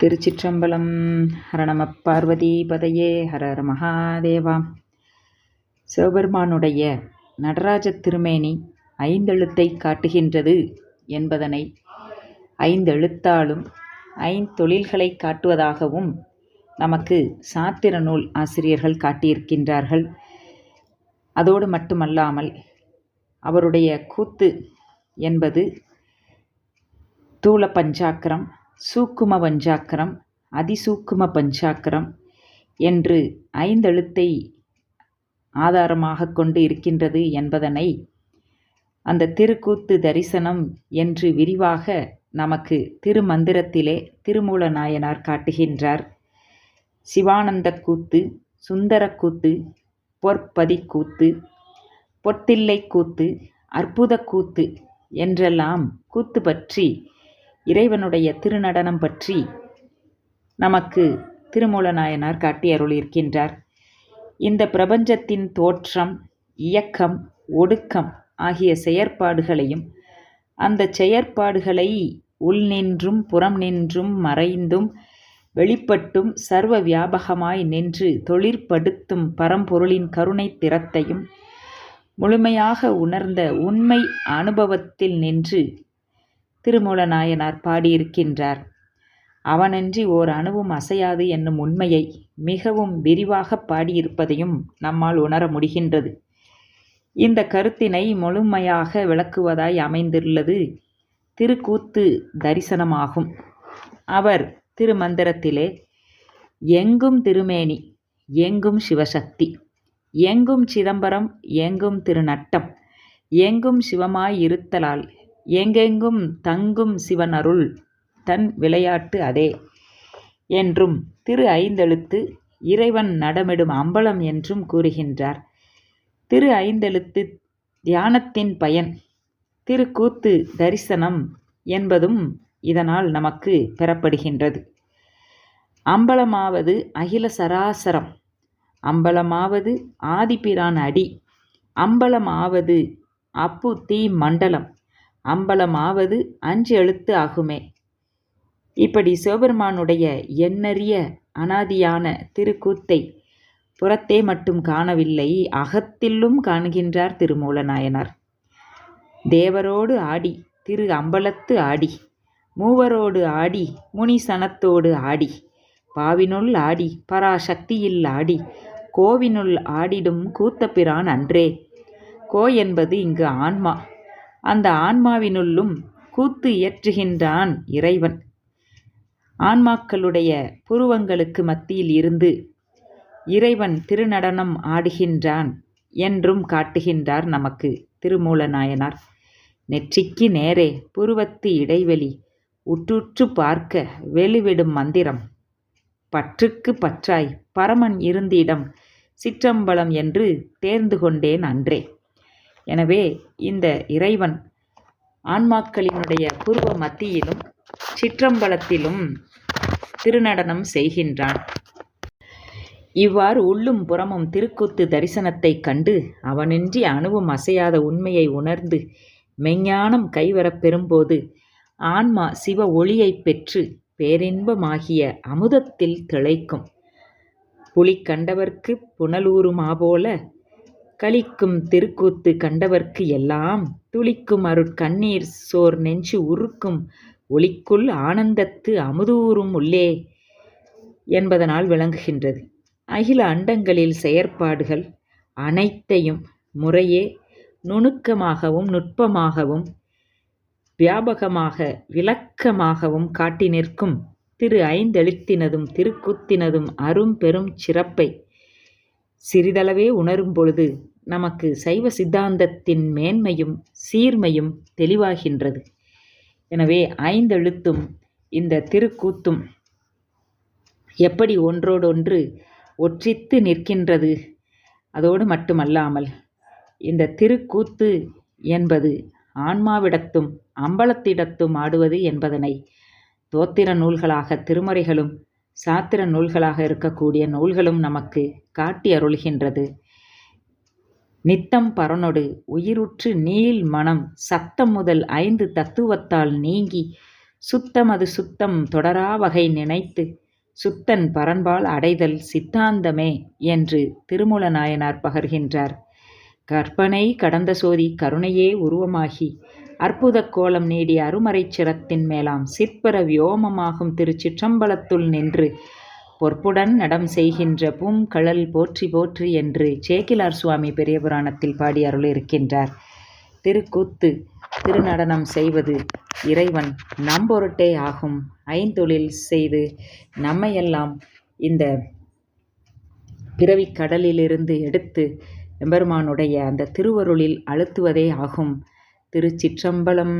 திருச்சிற்றம்பலம். ஹரணம பார்வதி பதையே ஹர ஹர மகாதேவா. சிவபெருமானுடைய நடராஜ திருமேனி ஐந்தெழுத்தை காட்டுகின்றது என்பதனை ஐந்தெழுத்தாலும் ஐந்தொழில்களை காட்டுவதாகவும் நமக்கு சாத்திர நூல் ஆசிரியர்கள் காட்டியிருக்கின்றார்கள். அதோடு மட்டுமல்லாமல் அவருடைய கூத்து என்பது தூள பஞ்சாக்கரம் சூக்கும பஞ்சாக்கரம் அதிசூக்கும பஞ்சாக்கரம் என்று ஐந்தெழுத்தை ஆதாரமாக கொண்டு இருக்கின்றது என்பதனை அந்த திருக்கூத்து தரிசனம் என்று விரிவாக நமக்கு திருமந்திரத்திலே திருமூல நாயனார் காட்டுகின்றார். சிவானந்த கூத்து சுந்தரக்கூத்து பொற்பதி கூத்து பொத்தில்லை கூத்து அற்புத கூத்து என்றெல்லாம் கூத்து பற்றி இறைவனுடைய திருநடனம் பற்றி நமக்கு திருமூல நாயனார் காட்டி அருளியிருக்கின்றார். இந்த பிரபஞ்சத்தின் தோற்றம் இயக்கம் ஒடுக்கம் ஆகிய செயற்பாடுகளையும் அந்த செயற்பாடுகளை உள் நின்றும் புறம் நின்றும் மறைந்தும் வெளிப்பட்டும் சர்வ வியாபகமாய் நின்று தொழிற்படுத்தும் பரம்பொருளின் கருணை திறத்தையும் முழுமையாக உணர்ந்த உண்மை அனுபவத்தில் நின்று திருமூல நாயனார் பாடியிருக்கின்றார். அவனன்றி ஓர் அணுவும் அசையாது என்னும் உண்மையை மிகவும் விரிவாக பாடியிருப்பதையும் நம்மால் உணர முடிகின்றது. இந்த கருத்தினை முழுமையாக விளக்குவதாய் அமைந்துள்ளது திருக்கூத்து தரிசனமாகும். அவர் திருமந்திரத்திலே எங்கும் திருமேனி எங்கும் சிவசக்தி எங்கும் சிதம்பரம் எங்கும் திருநட்டம் எங்கும் சிவமாய் இருத்தலால் எங்கெங்கும் தங்கும் சிவனருள் தன் விளையாட்டு அதே. என்றும் திரு ஐந்தெழுத்து இறைவன் நடமிடும் அம்பலம் என்றும் கூறுகின்றார். திரு ஐந்தெழுத்து தியானத்தின் பயன் திருக்கூத்து தரிசனம் என்பதும் இதனால் நமக்கு பெறப்படுகின்றது. அம்பலமாவது அகில சராசரம் அம்பலமாவது ஆதிபிரான் அடி அம்பலமாவது அப்பு தீ மண்டலம் அம்பலமாவது அஞ்சு எழுத்து ஆகுமே. இப்படி சிவபெருமானுடைய எண்ணறிய அனாதியான திருக்கூத்தை புறத்தே மட்டும் காணவில்லை அகத்திலும் காணுகின்றார் திருமூல நாயனார் தேவரோடு ஆடி திரு அம்பலத்து ஆடி மூவரோடு ஆடி முனிசனத்தோடு ஆடி பாவினுள் ஆடி பராசக்தியில் ஆடி கோவினுள் ஆடிடும் கூத்தப்பிரான் அன்றே. கோ என்பது இங்கு ஆன்மா. அந்த ஆன்மாவினுள்ளும் கூத்து இயற்றுகின்றான் இறைவன். ஆன்மாக்களுடைய புருவங்களுக்கு மத்தியில் இருந்து இறைவன் திருநடனம் ஆடுகின்றான் என்றும் காட்டுகின்றார் நமக்கு திருமூல நாயனார் நெற்றிக்கு நேரே புருவத்து இடைவெளி உற்றுற்று பார்க்க வெளிவிடும் மந்திரம். பற்றுக்கு பற்றாய் பரமன் இருந்திடம் சிற்றம்பலம் என்று தேர்ந்து கொண்டேன் அன்றே. எனவே இந்த இறைவன் ஆன்மாக்களினுடைய பூர்வ மத்தியிலும் சிற்றம்பலத்திலும் திருநடனம் செய்கின்றான். இவ்வாறு உள்ளும் புறமும் திருக்கூத்து தரிசனத்தைக் கண்டு அவனின்றி அணுவும் அசையாத உண்மையை உணர்ந்து மெஞ்ஞானம் கைவரப் பெறும்போது ஆன்மா சிவ ஒளியைப் பெற்று பேரின்பமாகிய அமுதத்தில் திளைக்கும். புலி கண்டவர்க்கு புனலூருமா போல களிக்கும் திருக்கூத்து கண்டவர்க்கு எல்லாம் துளிக்கும் அருட்கண்ணீர் சோர் நெஞ்சு உருக்கும் ஒளிக்குள் ஆனந்தத்து அமுதூறும் உள்ளே என்பதனால் விளங்குகின்றது. அகில அண்டங்களில் செயற்பாடுகள் அனைத்தையும் முறையே நுணுக்கமாகவும் நுட்பமாகவும் வியாபகமாக விளக்கமாகவும் காட்டி நிற்கும் திரு ஐந்தெழுத்தினதும் திருக்கூத்தினதும் அரும் பெரும் சிறப்பை சிறிதளவே உணரும் பொழுது நமக்கு சைவ சித்தாந்தத்தின் மேன்மையும் சீர்மையும் தெளிவாகின்றது. எனவே ஐந்தெழுத்தும் இந்த திருக்கூத்தும் எப்படி ஒன்றோடொன்று ஒற்றித்து நிற்கின்றது அதோடு மட்டுமல்லாமல் இந்த திருக்கூத்து என்பது ஆன்மாவிடத்தும் அம்பலத்திடத்தும் ஆடுவது என்பதனை தோத்திர நூல்களாக திருமறைகளும் சாத்திர நூல்களாக இருக்கக்கூடிய நூல்களும் நமக்கு காட்டி அருள்கின்றது நித்தம் பரனொடு உயிருற்று நீள் மனம் சத்தம் முதல் ஐந்து தத்துவத்தால் நீங்கி சுத்தம் அது சுத்தம் தொடரா வகை நினைத்து சுத்தன் பரன்பால் அடைதல் சித்தாந்தமே என்று திருமூல நாயனார் பகர்கின்றார். கற்பனை கடந்த சோதி கருணையே உருவமாகி அற்புதக் கோலம் நீடிய அருமறை சிரத்தின் மேலாம் சிற்பர வியோமமாகும் திருச்சிற்றம்பலத்துள் நின்று பொற்புடன் நடம் செய்கின்ற பூங்கழல் போற்றி போற்றி என்று சேக்கிலார் சுவாமி பெரிய புராணத்தில் பாடி அருளியிருக்கின்றார். திருக்கூத்து திருநடனம் செய்வது இறைவன் நம்பொருட்டே ஆகும். ஐந்தொழில் செய்து நம்மையெல்லாம் இந்த பிறவிக் கடலிலிருந்து எடுத்து எம்பெருமானுடைய அந்த திருவருளில் அழுத்துவதே ஆகும். திருச்சிற்றம்பலம்